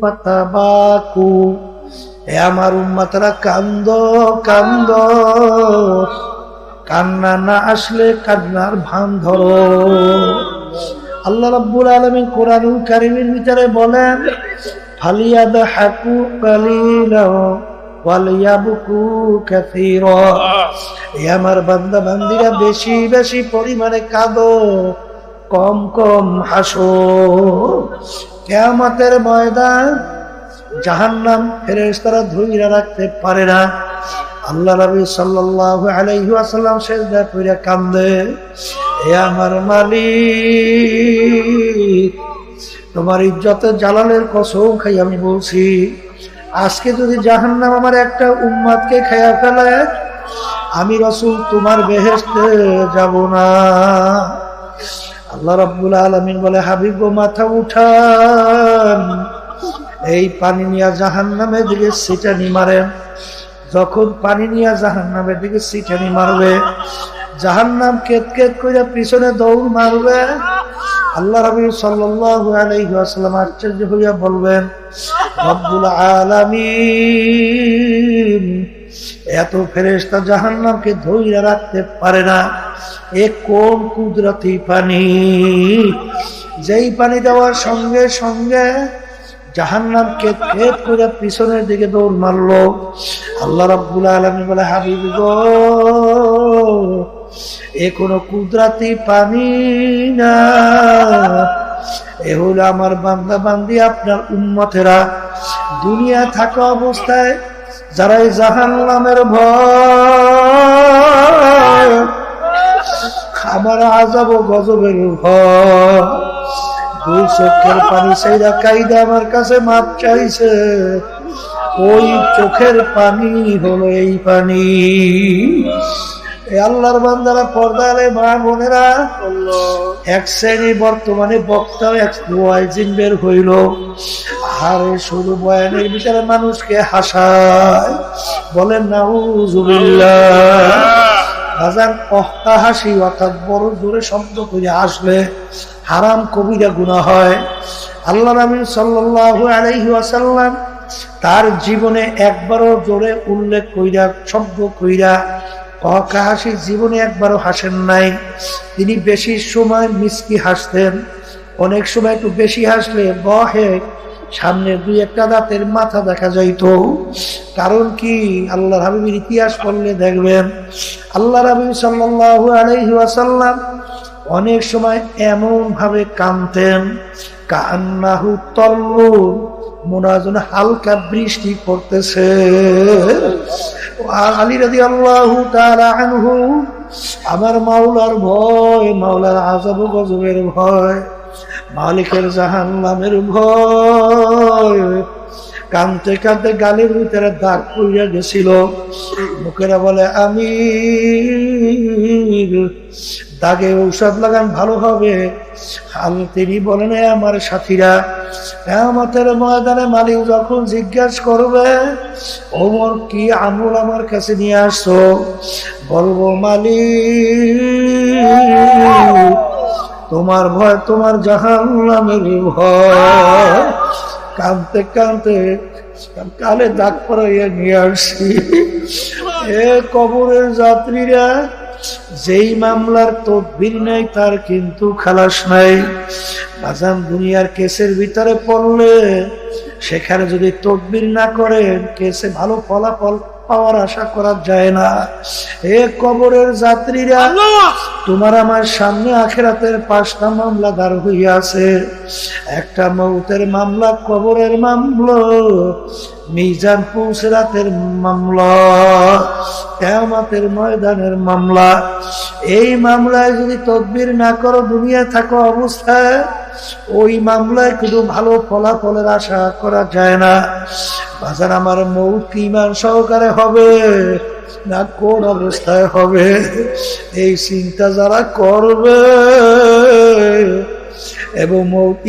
ফাতাবাকু এ আমার উম্মাতরা কান্দ কান্দ। কান্না না আসলে কান্নার ভান ধরো। আল্লাহ রাব্বুল আলামিন কোরআনুল কারীমের ভিতরে বলেন ফালিয়াদ হাকু কালিলা ওয়ালিয়াবকু কাসীরা। এ আমার বান্দা বান্দিরা বেশি বেশি পরিমাণে কাঁদো, কম কম হাসো। কেয়ামতের ময়দান জাহান্নাম ফেরেশতারা ধুইরা রাখতে পারে না। আল্লাহ নবী সাল্লাল্লাহু আলাইহি ওয়াসাল্লাম সেজদা কইরা কান্দে হে আমার মালিক, তোমার ইজ্জতের জালালের কসম খাই আমি বলছি, আজকে যদি জাহান্নাম আমার একটা উম্মাদকে খাইয়া ফেলে, আমি রসুল তোমার বেহেশতে যাব না। আল্লাহ রাব্বুল আলামিন বলে, হাবিব মাথা উঠান। এই পানি নিয়ে জাহান্নামের দিকে সিটানি মারেন। যখন পানি নিয়ে জাহান্নামের দিকে সিটানি মারবে, জাহান্নাম কেত কেত করে পিছনে দৌড় মারবে। আল্লাহ রবি ওয়াসাল্লাম আশ্চর্য হইয়া বলবেন, রব্বুল আলামিন এত ফেরেশতা জাহান্নামকে ধইরা রাখতে পারে না। এ কোন কুদরতি পানি? যেই পানি দেওয়ার সঙ্গে সঙ্গে জাহান্নাম কেত কেত করে পিছনের দিকে দৌড় মারলো। আল্লাহ রাব্বুল আলামিন বলে, হাবিব গো, এ কোনো কুদরাতি পানি না। এ হলো আমার বান্দা বান্দি আপনার উম্মতেরা। দুনিয়া থাকা অবস্থায় যারা এই জাহান্নামের ভয় আমার আজাব গজবের ভয়, দুই চোখের পানি সেইরা কাইদা আমার কাছে মাপ চাইছে। ওই চোখের পানি হলো এই পানি। আল্লাহর বান্দারা পর্দারে মা বোনেরা এক শ্রেণি বর্তমানে বক্তা এক ওয়াইজিন বের হইল। আর শুধু বয়ানের ভিতরে মানুষকে হাসায়। বলেন নাউজুবিল্লাহ। বাজার অহ্তা হাসি অর্থাৎ বড় জোরে শব্দ করে আসলে হারাম কবিরা গুণা হয়। আল্লাহ নবী সাল্লাল্লাহু আলাইহি ওয়াসাল্লাম তার জীবনে একবারও জোরে উল্লেখ কইরা শব্দ কইরা অহকা হাসি জীবনে একবারও হাসেন নাই। তিনি বেশি সময় মিসকি হাসতেন। অনেক সময় একটু বেশি হাসলে বহে সামনে দুই একটা দাঁতের মাথা দেখা যাইত। কারণ কি? আল্লাহ হাবিবের ইতিহাস পড়লে দেখবেন আল্লাহ হাবিব সাল্লাল্লাহু আলাইহি ওয়াসাল্লাম অনেক সময় এমন ভাবে কানতেন কান্নাহু তল্লু মনে যেন হালকা বৃষ্টি পড়তেছে। আলী রাজি আল্লাহ আনহু, আমার মাওলার ভয়, মাওলার আজাব গজবের ভয়, মালিকের জাহান নামের ভয়। কানতে কানতে গালের ভিতরে দাগ পড়িয়া গেছিল। লোকেরা বলে আমি দাগে ঔষধ লাগান ভালো হবে। তিনি বলেন, "এ আমার সাথীরা আমাদের ময়দানে মালিক যখন জিজ্ঞাসা করবে, ওমর কি আমল আমার কাছে নিয়ে আসছো বলব, মালিক, তোমার ভয় তোমার জাহান্নামের ভয়। কানতে কানতে কালে দাগ পরাইয়া নিয়ে আসছি। এ কবরের যাত্রীরা যেই মামলার তদবির নেই, তার কিন্তু খালাস নাই। বাজান দুনিয়ার কেসের ভিতরে পড়লে সেখানে যদি তদবির না করেন কেসে ভালো ফলাফল পাওয়ার আশা করা যায় না। এ কবরের যাত্রীরা তোমার আমার সামনে আখেরাতের পাঁচটা মামলা দাঁড় হইয়াছে। একটা মৌতের মামলা, কবরের মামলা, মিজান পৌঁছরাতের মামলা, কেয়ামতের ময়দানের মামলা। এই মামলায় যদি তদবির না করো দুনিয়া থাকো অবস্থায়, ওই মামলায় কিন্তু ভালো ফলাফলের আশা করা যায় না। বাজার আমার মৌত ইমান সহকারে হবে। না কোন অবস্থায় হবে, এই চিন্তা যারা করবে এবং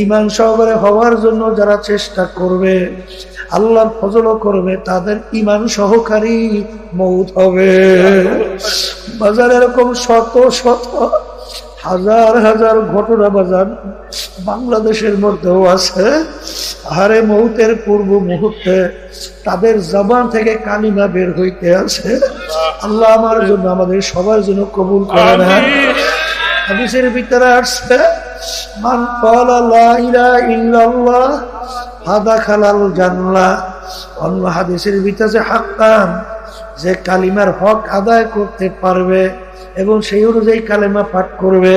ইমান সহকারে হওয়ার জন্য যারা চেষ্টা করবে, আল্লাহর ফজলও করবে, তাদের ইমান সহকারী মৌত হবে। বাজার এরকম শত শত হাজার হাজার ঘটনা বাজান বাংলাদেশের মধ্যেও আছে। হারে মৌতের পূর্ব মুহূর্তে তাদের জবান থেকে কালিমা বের হইতে আছে। আল্লাহ আমার জন্য আমাদের সবার জন্য কবুল করে না হাদিসের ভিতরে আসছে মান লা ইলাহা ইল্লাল্লাহ হাদা খালাল জান্নাহ। অন্য হাদিসের ভিতরে হাক্কান যে কালিমার হক আদায় করতে পারবে। এবং সেই অনুযায়ী কালেমা পাঠ করবে।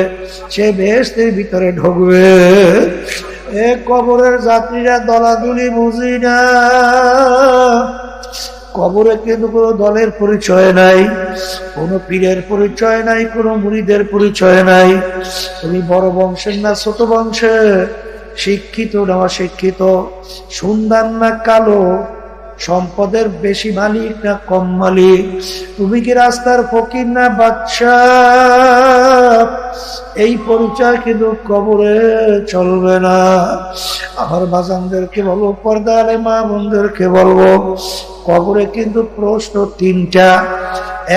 সে বেহেস্তের ভিতরে ঢুকবে। এ কবরের যাত্রীরা দলাদুলি বুঝি না। কবরে কিন্তু কোনো দলের পরিচয় নাই, কোনো পীরের পরিচয় নাই, কোনো মুড়িদের পরিচয় নাই। তুমি বড় বংশের না ছোট বংশের? শিক্ষিত না অশিক্ষিত? সুন্দর না কালো? সম্পদের বেশি মালিক না কম মালিক? তুমি কি রাস্তার ফকির না বাচ্চা এই পরিচয় কিন্তু কবরে চলবে না। আমার বাজানদেরকে বলব, পর্দারে মা বোনদেরকে বলব, কবরে কিন্তু প্রশ্ন তিনটা।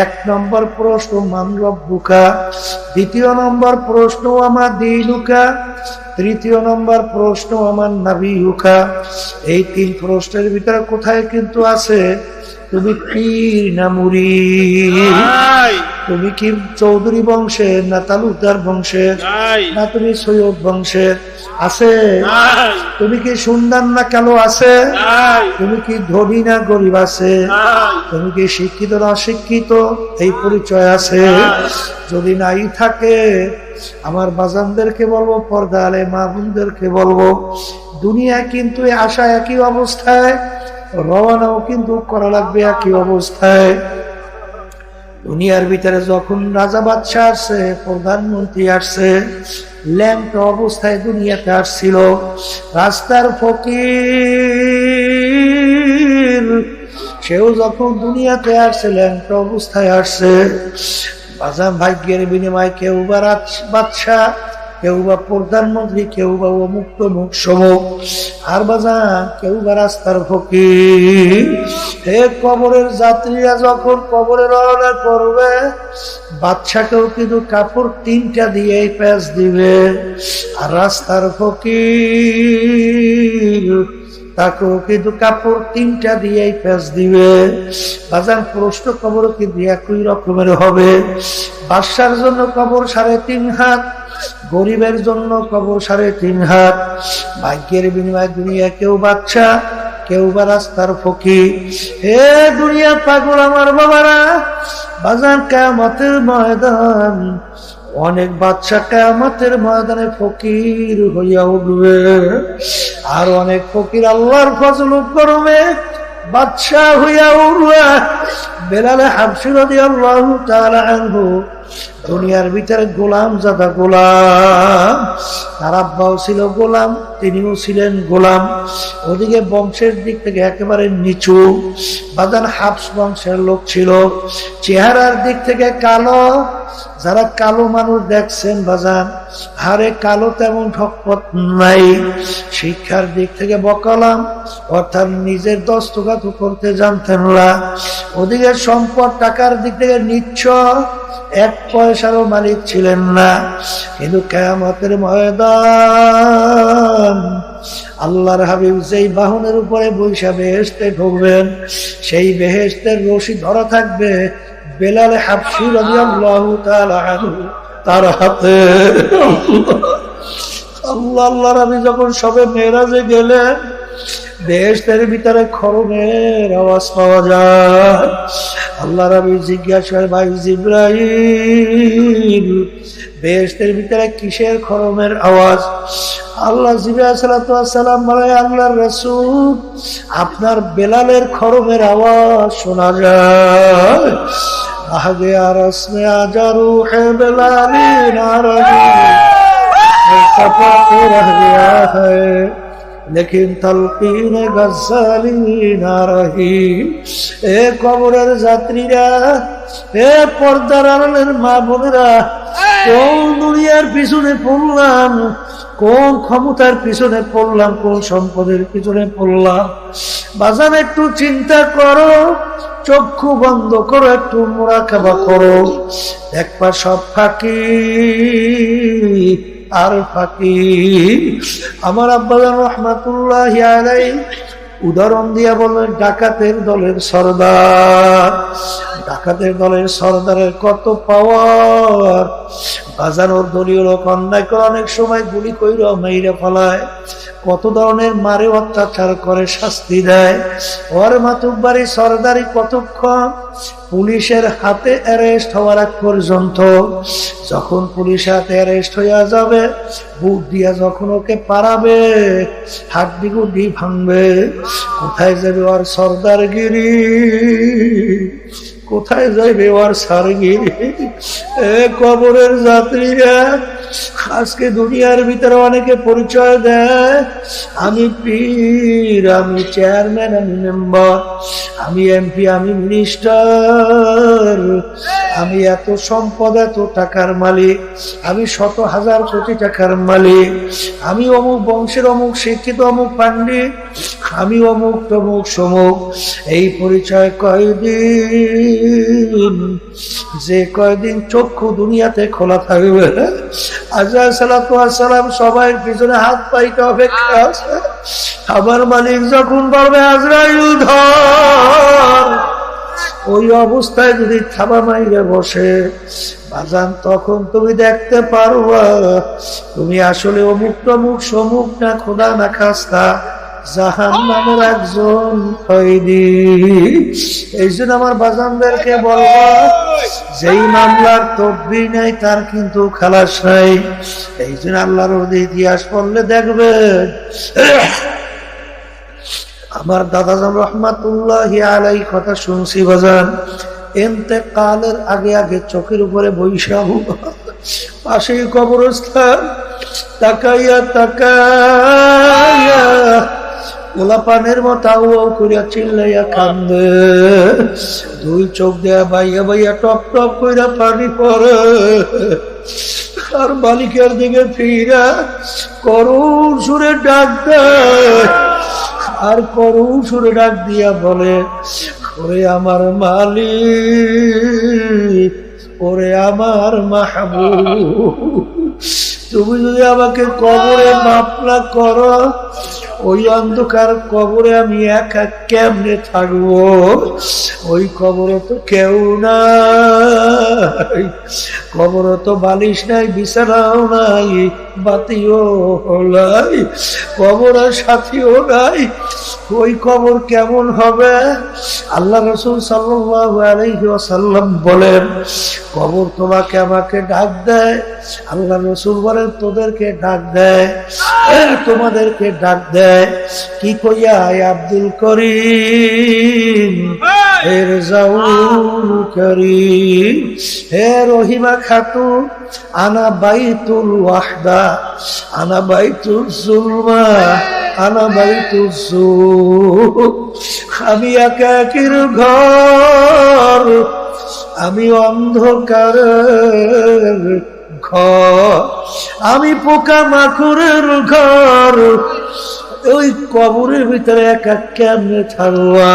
এক নম্বর প্রশ্ন মানব বুকা দ্বিতীয় নম্বর প্রশ্ন আমার দিনুকা। তৃতীয় নম্বর প্রশ্ন আমার নাবিহুকা এই তিন প্রশ্নের ভিতরে কোথায় কিন্তু আছে তুমি পীর না মুড়ি তুমি কি চৌধুরী বংশের না তালুকদার বংশের না তুমি সৈয়দ বংশের। আছে। তুমি কি সুন্দর না কালো আছে? তুমি কি ধনী না গরিব আছে? তুমি কি শিক্ষিত না অশিক্ষিত? এই পরিচয় আছে। যদি নাই থাকে আমার বাজানদেরকে বলব পর্দা আলে মাহবুনদেরকে বলব দুনিয়া কিন্তু এই আশা একই অবস্থায়। রওনাও কিন্তু করা লাগবে একই অবস্থায়। দুনিয়ার ভিতরে যখন রাজা বাদশাহ আসছে, প্রধানমন্ত্রী আসছে ল্যাম্প অবস্থায় দুনিয়াতে আসছিল। রাস্তার ফকির, সেও যখন দুনিয়াতে আসছে ল্যাম্প অবস্থায় আসছে। বাজার ভাগ্যের বিনিময়ে কেউ বা বাদশাহ কেউ বা প্রধানমন্ত্রী, কেউ বা মুক্ত মুখ সমুখ আর বাজা কেউ বা রাস্তার ফকির। হে কবরের যাত্রীরা যখন কবরে রওনা করবে বাচ্চাকেও কিন্তু কাপড় তিনটা দিয়ে প্যাচ দিবে। আর রাস্তার ফকির, তাকেও কিন্তু কাপড় তিনটা দিয়ে প্যাচ দিবে। বাজার প্রশ্ন কবর কিন্তু একই রকমের হবে। বাদশার জন্য কবর সাড়ে তিন হাত। গরিবের জন্য কবর সাড়ে তিন হাত, ভাগ্যের বিনিময়ে দুনিয়া কেউ বাচ্চা কেউ বা রাস্তার ফকির। হে দুনিয়া পাগল আমার বাবারা বাজার কেমতের ময়দান, অনেক বাচ্চা কেমতের ময়দানে ফকির হইয়া উঠবে। আর অনেক ফকির আল্লাহর ফজল করবে বাদশাহ হইয়া উঠবে। বেলালে হাফসির আল্লাহ তাআলা আনহু দুনিয়ার ভিতরে গোলাম জাদা গোলাম। তার আব্বাও ছিল গোলাম, তিনিও ছিলেন গোলাম। ওদিকে বংশের দিক থেকে একেবারে নিচু। বাদান হাফস বংশের লোক ছিল। চেহারার দিক থেকে কালো। যারা কালো মানুষ দেখছেন বাজান হারে কালো তেমন ঠকপট নাই। শিক্ষার দিক থেকে বকালাম, অর্থাৎ নিজের দস্তখাত করতে জানতেন না। ওদিকে সম্পদ টাকার দিক থেকে নিচ্ছ এক পয়সারও মালিক ছিলেন না। কিন্তু কেয়ামতের ময়দান আল্লাহর হাবিব যেই বাহনের উপরে বৈশা বেহেস্তে ঢুকবেন, সেই বেহেস্তের রশি ধরা থাকবে বেলালে হাফসি তার হাতে। আল্লাহ আল্লাহ রাবি যখন সবে মেয়েরাজে গেলেন বেহেস্তের ভিতরে খরমের আওয়াজ পাওয়া যায়। আল্লাহ রাবি জিজ্ঞাসা ভাই জিব্রাহিম বেহেস্তের ভিতরে কিসের খরমের আওয়াজ? আল্লাহ বলে আল্লাহ রসুল আপনার বেলালের খরমের আওয়াজ শোনা যায়। আগে আর রসমে আজারু হে বেলালি লেকিন তালকিন গাসালিনা এ কবরের যাত্রীরা, এ পর্দার আড়ালের মা বোনেরা, কোন দুনিয়ার পিছনে পড়লাম, কোন ক্ষমতার পিছনে পড়লাম, কোন সম্পদের পিছনে পড়লাম? বাজার একটু চিন্তা করো, চক্ষু বন্ধ করো, একটু মোড়াকাবা করো। একবার সব ফাঁকি। আর ফাকির। আমার আব্বাজান রহমাতুল্লাহ উদাহরণ দিয়া বললেন ডাকাতের দলের সর্দার। ডাকাতের দলের সর্দারের কত পাওয়ার বাজানোর দলীয় লোক অন্যায় করে অনেক সময় গুলি কইর, মেইরে ফলায়। কত ধরনের মারে অত্যাচার করে শাস্তি দেয়। ওর মাতুব্বারি সর্দারি কতক্ষণ? পুলিশের হাতে অ্যারেস্ট হওয়ার আগ পর্যন্ত। যখন পুলিশ হাতে অ্যারেস্ট হইয়া যাবে বুট দিয়া যখন ওকে পারাবে হাড্ডি গুড্ডি ভাঙবে। কোথায় যাবে ওর সর্দারগিরি? কোথায় যাইবে ওর সারগিরি? কবরের যাত্রীরা আজকে দুনিয়ার ভিতরে অনেকে পরিচয় দেয়। আমি পীর, আমি চেয়ারম্যান, আমি মেম্বার, আমি এমপি, আমি মিনিস্টার। আমি এত সম্পদ, এত টাকার মালিক, আমি শত হাজার কোটি টাকার মালিক। আমি অমুক বংশের অমুক শিক্ষিত, অমুক পান্ডিত আমি অমুক তমুক সমুক। এই পরিচয় কয়দিন? যে কয়দিন চক্ষু দুনিয়াতে খোলা থাকবে? পিছনে হাত পাইতে অপেক্ষা আছে। আমার মালিক যখন পারবে আজরাইল ধর ওই অবস্থায় যদি থাবা মাইরে বসে, বাজান তখন তুমি দেখতে পারো তুমি আসলে অমুক টমুক সমুখ না খোদা না খাস্তা। জাহান নামের একজন কয়েদি এই জন্য আমার বাজানদেরকে বলব, যেই মামলার তদ্বি নাই, তার কিন্তু খালাস নাই। এই জন্য আল্লাহর ইতিহাস পড়লে দেখবে, আমার দাদাজান রহমাতুল্লাহ আলাই কথা শুনছি বাজান। এনতে কালের আগে আগে চোখের উপরে বৈশাখ পাশে কবরস্থান, তাকাইয়া তাকাইয়া ওলা পানের মতো আউ করিয়া চিল্লাইয়া কান্দে। দুই চোখ দেয়া বাইয়া বাইয়া টপ টপ কইরা পানি পরে আর মালিকের দিকে ফিরা করুণ সুরে ডাক দেয়। আর করুণ সুরে ডাক দিয়া বলে, ওরে আমার মালিক, ওরে আমার মাহবুব, তুমি যদি আমাকে কবরে মাপ না করো ওই অন্ধকার কবরে আমি একা কেমনে থাকব? ওই কবরে তো কেউ নাই। কবরে তো বালিশ নাই, বিছানাও নাই, বাতিও নাই কবরের সাথীও নাই। ওই কবর কেমন হবে? আল্লাহ রসুল আলাইহি বলেন, কবর তোমাকে আমাকে ডাক দেয়। আল্লাহ রসুল বলেন, তোদেরকে ডাক দেয় তোমাদেরকে ডাক দেয়। কি কইয়া আব্দুল করিম? হে রেজাউল করিম। হে রহিমা খাতুন আনা বাইতুল ওয়াহদা আনা বাইতুল জুলমা আনা বাইতুল জুল আমি একাকির ঘর আমি অন্ধকারের ঘর। আমি পোকা মাকুরের ঘর ওই কবরের ভিতরে একা কেমনে থাকবা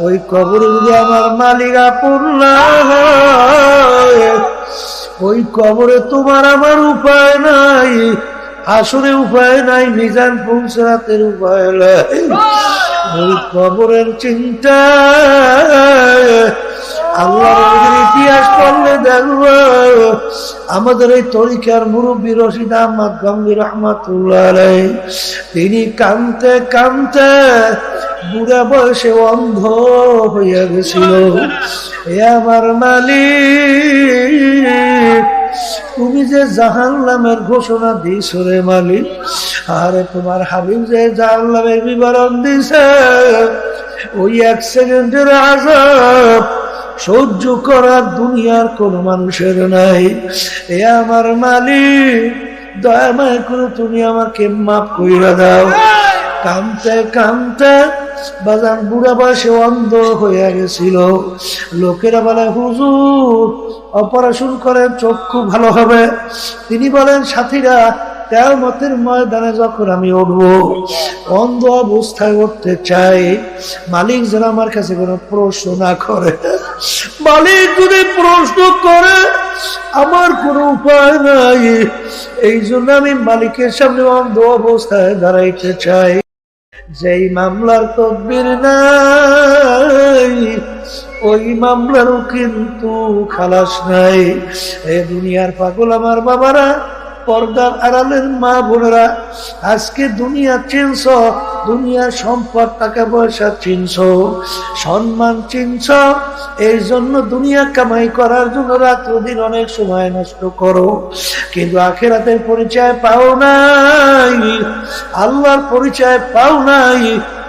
ওই কবরে যদি আমার মালিকা পূর্ণা ওই কবরে তোমার আমার উপায় নাই আসরে উপায় নাই মিজান পৌঁছাতের উপায় নাই। ওই কবরের চিন্তা আল্লাহর ইতিহাস পড়লে দেখব, আমাদের এই তরিকার মুরব্বী রশিদ আহমদ গম্ভীর রহমাতুল্লাহ তিনি কানতে কানতে বুড়া বয়সে অন্ধ হইয়া গেছিল। এ আমার মালিক, তুমি যে জাহান নামের ঘোষণা দিছ রে মালিক, আরে তোমার হাবিব যে জাহান নামের বিবরণ দিছে ওই এক সেকেন্ডের আজাব সহ্য করার দুনিয়ার কোন মানুষের নাই। এ আমার মালিক, দয়া মায় করে তুমি আমাকে মাফ কইরা দাও। কামতে কামতে বাজান বুড়া বয়সে অন্ধ হয়ে গেছিল। লোকেরা বলে, হুজুর, অপারেশন করেন চক্ষু ভালো হবে। তিনি বলেন, সাথীরা, কেয়ামতের ময়দানে যখন আমি উঠব, অন্ধ অবস্থায় উঠতে চাই। মালিক যেন আমার কাছে কোনো প্রশ্ন না করে। মালিক যদি প্রশ্ন করে, আমার কোনো উপায় নাই। এই জন্য আমি মালিকের সামনে অন্ধ অবস্থায় দাঁড়াইতে চাই। যেই মামলার তদবির নাই, ওই মামলারও কিন্তু খালাস নাই। এ দুনিয়ার পাগল আমার বাবারা পর্দার আড়ালের মা বোনেরা, আজকে দুনিয়া চিনছ দুনিয়ার সম্পদ টাকা পয়সা চিনছ, সম্মান চিনছ এই জন্য দুনিয়া কামাই করার জন্য রাত্র দিন অনেক সময় নষ্ট করো। কিন্তু আখেরাতের পরিচয় পাও নাই, আল্লাহর পরিচয় পাও নাই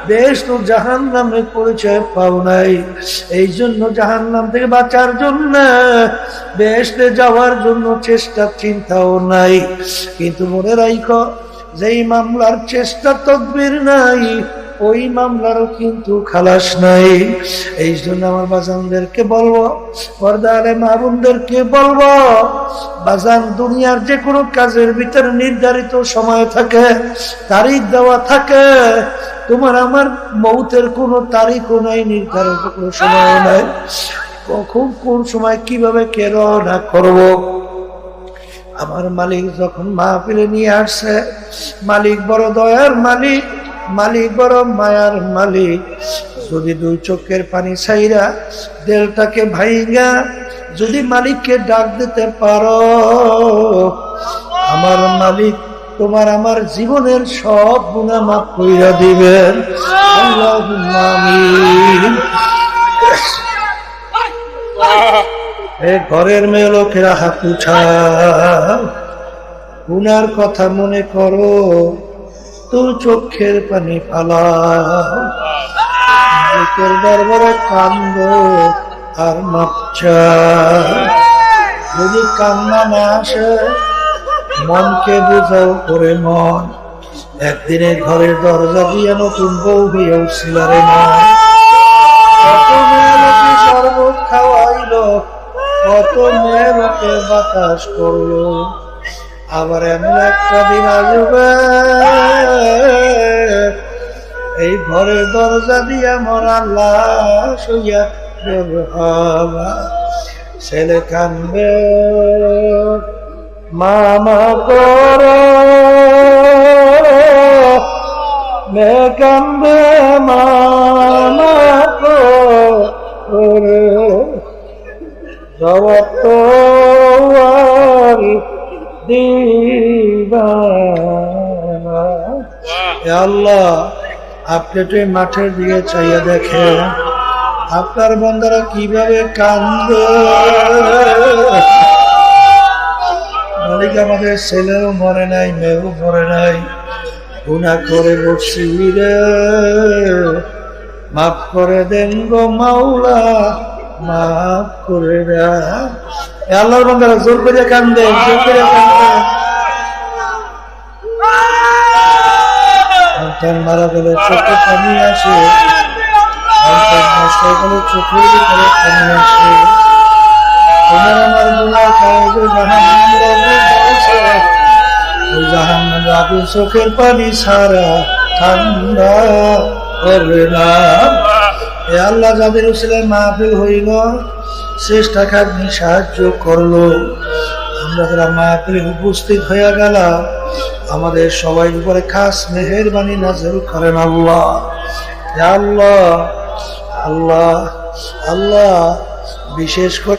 বেশ তো জাহান নামের পরিচয় পাও নাই। এই জন্য জাহান নাম থেকে বাঁচার জন্য বেশতে যাওয়ার জন্য চেষ্টা, চিন্তাও নাই। কিন্তু মনে রাইখ, যেই মামলার চেষ্টা তদবির নাই, ওই মামলারও কিন্তু খালাস নাই। এই জন্য আমার বাজানদেরকে বলব, পর্দারে মারুনদেরকে বলব, বাজান দুনিয়ার যে কোনো কাজের ভিতরে নির্ধারিত সময় থাকে, তারিখ দেওয়া থাকে তোমার আমার মৌতের কোনো তারিখও নাই নির্ধারিত কোনো সময় নাই। কখন কোন সময় কীভাবে কেন না করব? আমার মালিক যখন মা মাহফিলে নিয়ে আসছে, মালিক বড় দয়ার মালিক মালিক বড় মায়ার মালিক। যদি দুই চোখের পানি ছাইরা দেলটাকে ভাইঙ্গা, যদি মালিককে ডাক দিতে পারো, আমার মালিক তোমার আমার জীবনের সব গুণা মাফ কইরা দিবেন। ঘরের মেয়ে লোকেরা হাত গুনার কথা মনে করো, তোর চোখের পানি মালিকের দরবারে কান্দ আর মাপচা যদি কান্না না আসে মনকে বুঝাও করে মন। একদিনে ঘরের দরজা দিয়ে নতুন বউ হয়ে উঠছিল রে মন শরবত খাওয়াইলো কত মেয়েকে বাতাস করল। আবার এমন একটা দিন আসবে, এই ঘরের দরজা দিয়ে মরা লাশ হইয়া। ছেলে কান্দবে মামা করো। মে কান্দে মামা করে। আপনি এই মাঠের দিকে চাইয়া দেখে আপনার বন্ধারা কীভাবে কান্দে। মালিক আমাদের ছেলেও মরে নাই, মেয়েও মরে নাই। গুণা করে বসছি রে। মাফ করে দেন গো মাওলা, মাফ করে দেন। আল্লাহর বন্ধারা জোর করে কান্দে, জোর করে সন্তান মারা গেলে চোখে পানি আসে। সন্তান নষ্ট গেলে পানি আসে। তোমার আমার গুণার কারণে জাহান ওই চোখের পানি সারা ঠান্ডা করবে না। এ আল্লাহ যাদের উসিলায় মাহফিল হইল, চেষ্টা খাটনি সাহায্য করল। আমরা যারা মাহফিলে উপস্থিত হয়ে গেলাম, আমাদের সবাই উপরে খাস মেহেরবানি নাজেল করেন আল্লাহ। আল্লাহ আল্লাহ আল্লাহ, বিশেষ করে